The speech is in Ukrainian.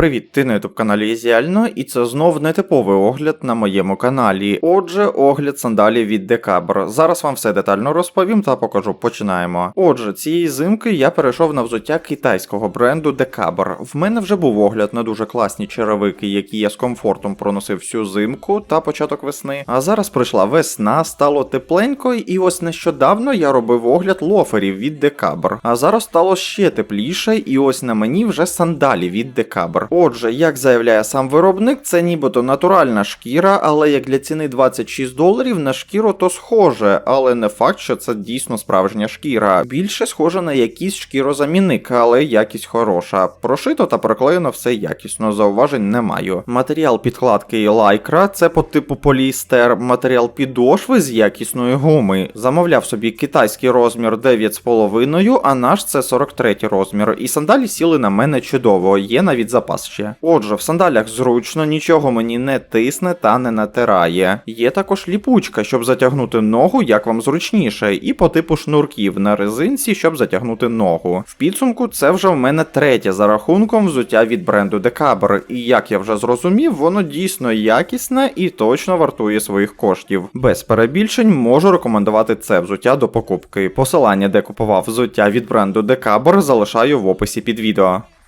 Привіт, ти на ютуб каналі Ізіально, і це знов нетиповий огляд на моєму каналі. Отже, огляд сандалів від Декабр. Зараз вам все детально розповім та покажу. Починаємо. Отже, цієї зимки я перейшов на взуття китайського бренду Декабр. В мене вже був огляд на дуже класні черевики, які я з комфортом проносив всю зимку та початок весни. А зараз прийшла весна, стало тепленько, і ось нещодавно я робив огляд лоферів від Декабр. А зараз стало ще тепліше, і ось на мені вже сандалі від Декабр. Отже, як заявляє сам виробник, це нібито натуральна шкіра, але як для ціни 26 доларів на шкіру то схоже, але не факт, що це дійсно справжня шкіра. Більше схоже на якийсь шкірозамінник, але якість хороша. Прошито та проклеєно все якісно, зауважень не маю. Матеріал підкладки лайкра, це по типу поліестер, матеріал підошви з якісної гуми. Замовляв собі китайський розмір 9,5, а наш це 43 розмір. І сандалі сіли на мене чудово, є навіть запас ще. Отже, в сандалях зручно, нічого мені не тисне та не натирає. Є також ліпучка, щоб затягнути ногу, як вам зручніше, і по типу шнурків на резинці, щоб затягнути ногу. В підсумку це вже в мене третє за рахунком взуття від бренду Декабр. І як я вже зрозумів, воно дійсно якісне і точно вартує своїх коштів. Без перебільшень можу рекомендувати це взуття до покупки. Посилання, де купував взуття від бренду Декабр, залишаю в описі під відео.